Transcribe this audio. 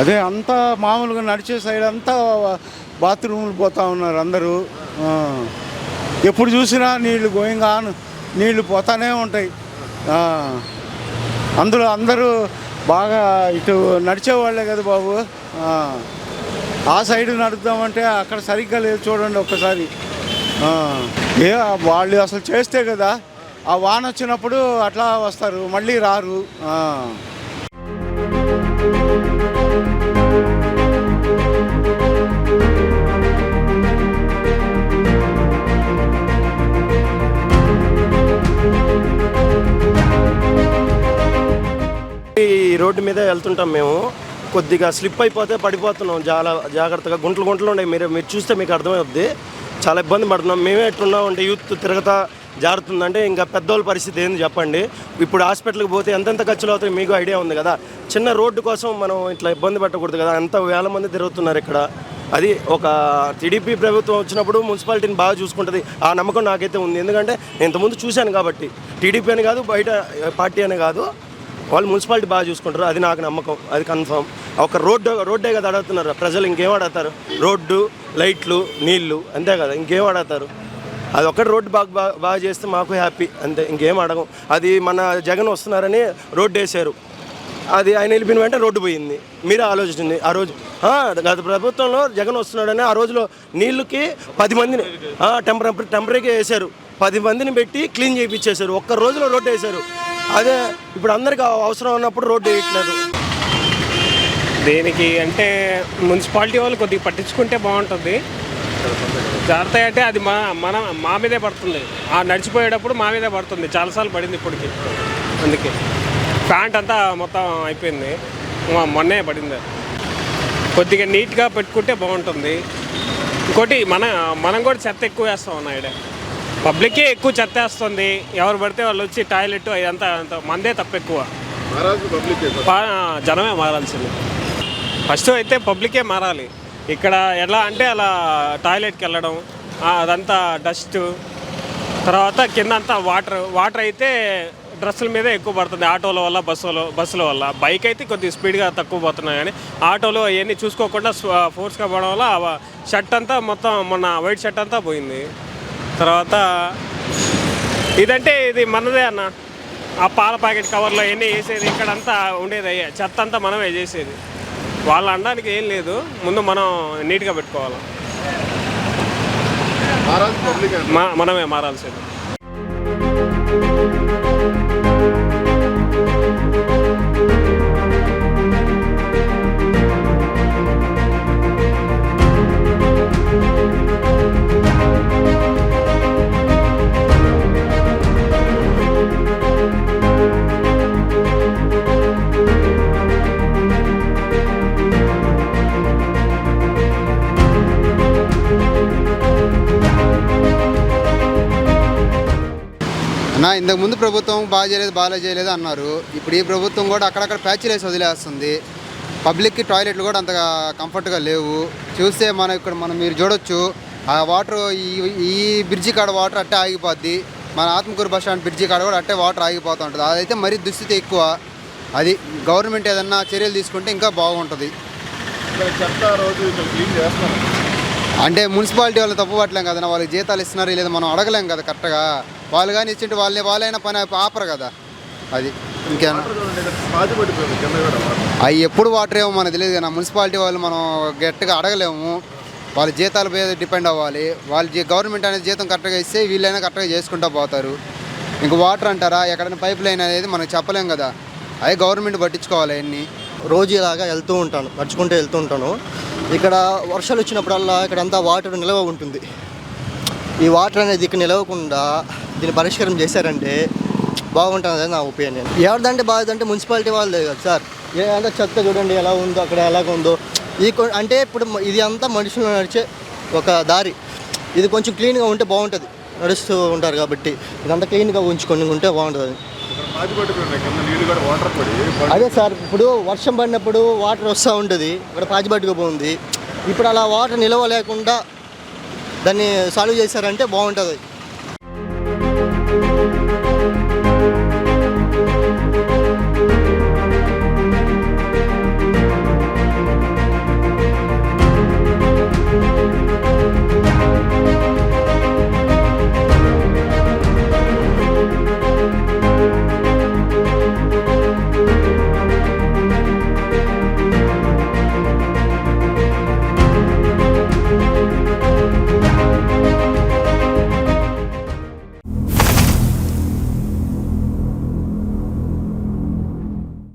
అదే అంతా మామూలుగా నడిచే సైడ్ అంతా బాత్రూములు పోతా ఉన్నారు అందరూ. ఎప్పుడు చూసినా నీళ్ళు గోయింగ్ ఆన్ నీళ్ళు పోతానే ఉంటాయి. అందులో అందరూ బాగా ఇటు నడిచేవాళ్ళే కదా బాబు. ఆ. సైడ్ నడుద్దామంటే అక్కడ సరిగ్గా లేదు చూడండి ఒక్కసారి. ఏ వాళ్ళు అసలు చేస్తే కదా ఆ వాన వచ్చినప్పుడు అట్లా వస్తారు మళ్ళీ రారు. ఈ రోడ్డు మీద వెళ్తుంటాం మేము. కొద్దిగా స్లిప్ అయిపోతే పడిపోతున్నాం. చాలా జాగ్రత్తగా గుంటలు గుంటలు ఉన్నాయి. మీరు మీరు చూస్తే మీకు అర్థమవుద్ది. చాలా ఇబ్బంది పడుతున్నాం. మేమే ఎట్టున్నాం అంటే యూత్ తిరగతా జారుతుందంటే ఇంకా పెద్దోళ్ళ పరిస్థితి ఏంది చెప్పండి. ఇప్పుడు హాస్పిటల్కి పోతే ఎంతెంత ఖర్చులు అవుతాయి మీకు ఐడియా ఉంది కదా. చిన్న రోడ్డు కోసం మనం ఇట్లా ఇబ్బంది పెట్టకూడదు కదా. అంత వేల మంది తిరుగుతున్నారు ఇక్కడ. అది ఒక టీడీపీ ప్రభుత్వం వచ్చినప్పుడు మున్సిపాలిటీని బాగా చూసుకుంటుంది. ఆ నమ్మకం నాకైతే ఉంది. ఎందుకంటే నేను ఇంతకుముందు చూశాను కాబట్టి. టీడీపీ అని కాదు బయట పార్టీ అని కాదు. వాళ్ళు మున్సిపాలిటీ బాగా చూసుకుంటారు. అది నాకు నమ్మకం. అది కన్ఫర్మ్ ఒక రోడ్డు రోడ్డే కదా అడుగుతున్నారు ప్రజలు ఇంకేం అడుగుతారు రోడ్డు లైట్లు నీళ్ళు అంతే కదా. ఇంకేం అడుగుతారు అది ఒక్కటి రోడ్డు బాగా బాగా బాగా చేస్తే మాకు హ్యాపీ అంతే. ఇంకేం అడగం అది మన జగన్ వస్తున్నారని రోడ్డు వేసారు అది ఆయన వెళ్ళిపోయిన వెంటనే రోడ్డు పోయింది. మీరే ఆలోచించింది ఆ రోజు గత ప్రభుత్వంలో జగన్ వస్తున్నాడని ఆ రోజులో నీళ్ళకి పది మందిని టెంపరీ టెంపరీగా వేశారు. పది మందిని పెట్టి క్లీన్ చేయించేశారు ఒక్క రోజులో రోడ్డు వేశారు. అదే ఇప్పుడు అందరికి అవసరం ఉన్నప్పుడు రోడ్డు వేయట్లేదు. దేనికి అంటే మున్సిపాలిటీ వాళ్ళు కొద్దిగా పట్టించుకుంటే బాగుంటుంది. జాగ్రత్త అంటే అది మా మన మా మీదే పడుతుంది. ఆ నడిచిపోయేటప్పుడు మా మీదే పడుతుంది. చాలాసార్లు పడింది ఇప్పటికి. అందుకే. ప్యాంట్ అంతా మొత్తం అయిపోయింది. మొన్నే పడింది. కొద్దిగా నీట్గా పెట్టుకుంటే బాగుంటుంది. ఇంకోటి మన మనం కూడా చెత్త ఎక్కువ వేస్తాం అన్న పబ్లిక్కే ఎక్కువ చెత్త వేస్తుంది ఎవరు పడితే వాళ్ళు వచ్చి టాయిలెట్ అదంతా అంత మందే తప్ప ఎక్కువ పా- జనమే మారాల్సింది. ఫస్ట్ అయితే పబ్లికే మారాలి. ఇక్కడ ఎలా అంటే అలా టాయిలెట్కి వెళ్ళడం ఆ, అదంతా డస్ట్ తర్వాత కింద అంతా వాటర్ వాటర్ అయితే డ్రెస్సుల మీదే ఎక్కువ పడుతుంది. ఆటోల వల్ల బస్సుల బస్సుల వల్ల. బైక్ అయితే కొద్దిగా స్పీడ్గా తక్కువ పోతున్నాయి కానీ ఆటోలో అవన్నీ చూసుకోకుండా ఫోర్స్గా పోవడం వల్ల షర్ట్ అంతా మొత్తం మొన్న వైట్ షర్ట్ అంతా పోయింది. తర్వాత ఇదంటే ఇది మనదే అన్న. ఆ పాల ప్యాకెట్ కవర్లో ఎన్ని వేసేది ఇక్కడంతా ఉండేది అయ్యే. చెత్త అంతా మనమే చేసేది. వాళ్ళు అనడానికి ఏం లేదు. ముందు మనం నీట్గా పెట్టుకోవాలి. మనమే మారాల్సింది. అన్న ఇంతకు ముందు ప్రభుత్వం బాగా చేయలేదు బాగా చేయలేదు అన్నారు. ఇప్పుడు ఈ ప్రభుత్వం కూడా అక్కడక్కడ ప్యాచ్లు వేసి వదిలేస్తుంది. పబ్లిక్కి టాయిలెట్లు కూడా అంతగా కంఫర్ట్గా లేవు. చూస్తే మనం ఇక్కడ మనం మీరు చూడొచ్చు ఆ వాటర్ ఈ ఈ బ్రిడ్జి కాడ వాటర్ అట్టే ఆగిపోద్ది. మన ఆత్మకూరు బస్ స్టాండ్ బ్రిడ్జి కాడ కూడా అట్టే వాటర్ ఆగిపోతూ ఉంటుంది. అదైతే మరీ దుస్థితి ఎక్కువ. అది గవర్నమెంట్ ఏదన్నా చర్యలు తీసుకుంటే ఇంకా బాగుంటుంది. అంటే మున్సిపాలిటీ వాళ్ళు తప్పు పట్టలేం కదా వాళ్ళకి జీతాలు ఇస్తున్నారు లేదా మనం అడగలేం కదా కరెక్ట్గా. వాళ్ళు కానీ ఇచ్చింటే వాళ్ళని వాళ్ళైనా పని ఆపరు కదా. అది ఇంకేనా అవి ఎప్పుడు వాటర్ ఏమో మనకు తెలియదు కదా మున్సిపాలిటీ వాళ్ళు మనం గట్టిగా అడగలేము. వాళ్ళ జీతాల మీద డిపెండ్ అవ్వాలి. వాళ్ళ గవర్నమెంట్ అనేది జీతం కరెక్ట్గా ఇస్తే వీళ్ళైనా కరెక్ట్గా చేసుకుంటూ పోతారు. ఇంక వాటర్ అంటారా? ఎక్కడైనా పైప్ లైన్ అనేది మనం చెప్పలేం కదా. అవి గవర్నమెంట్ పట్టించుకోవాలి అన్నీ రోజు ఇలాగా వెళ్తూ ఉంటాను నడుచుకుంటూ వెళ్తూ ఉంటాను. ఇక్కడ వర్షాలు వచ్చినప్పుడల్లా ఇక్కడ అంతా వాటర్ నిల్వ ఉంటుంది. ఈ వాటర్ అనేది ఇక్కడ నిలవకుండా దీన్ని పరిష్కారం చేశారంటే బాగుంటుంది నా ఒపీనియన్. ఎవరిదంటే బాగుందంటే మున్సిపాలిటీ వాళ్ళదే కదా సార్. ఏదంటే చెత్త చూడండి ఎలా ఉందో అక్కడ ఎలాగ ఉందో. ఈ కొ- అంటే ఇప్పుడు ఇది అంతా మనుషులు నడిచే ఒక దారి. ఇది కొంచెం క్లీన్గా ఉంటే బాగుంటుంది. నడుస్తూ ఉంటారు కాబట్టి ఇదంతా క్లీన్గా ఉంచుకొని ఉంటే బాగుంటుంది. అదే సార్ ఇప్పుడు వర్షం పడినప్పుడు వాటర్ వస్తూ ఉంటుంది. ఇక్కడ పాచిపట్టుకు పోతుంది. ఇప్పుడు అలా వాటర్ నిలవ లేకుండా దాన్ని సాల్వ్ చేశారంటే బాగుంటుంది.